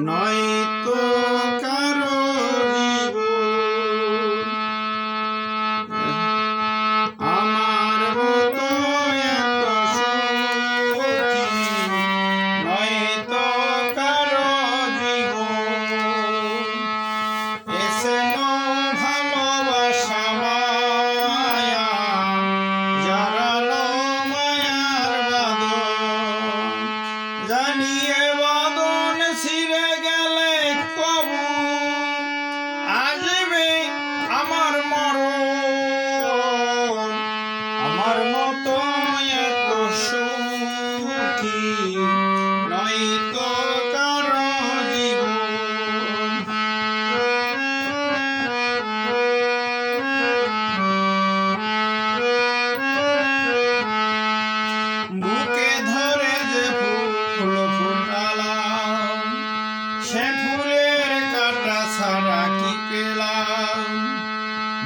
No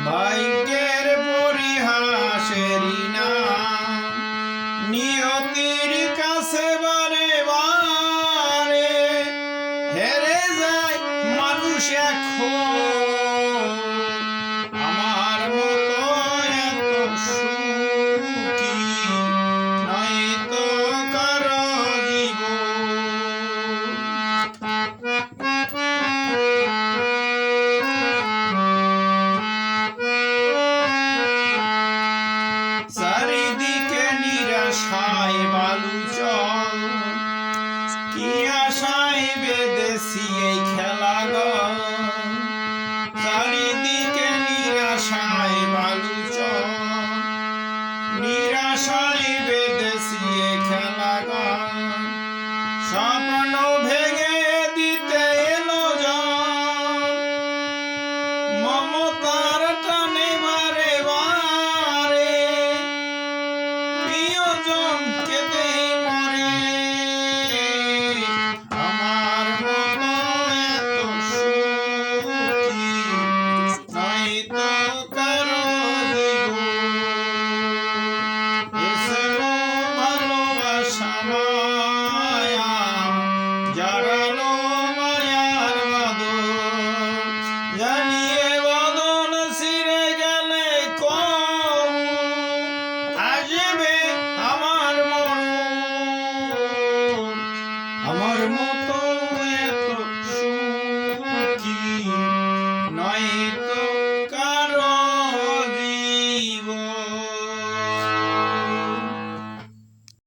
ভাগ্যের পরিহাসের নিয়তির কাছে বারে বারে হেরে যায় মানুষ এখন। আশাই বেদেশি এই খেলা গ। চারিদিকে নিরাশায় বালুচ নিরাশায় বেদেশি খেলা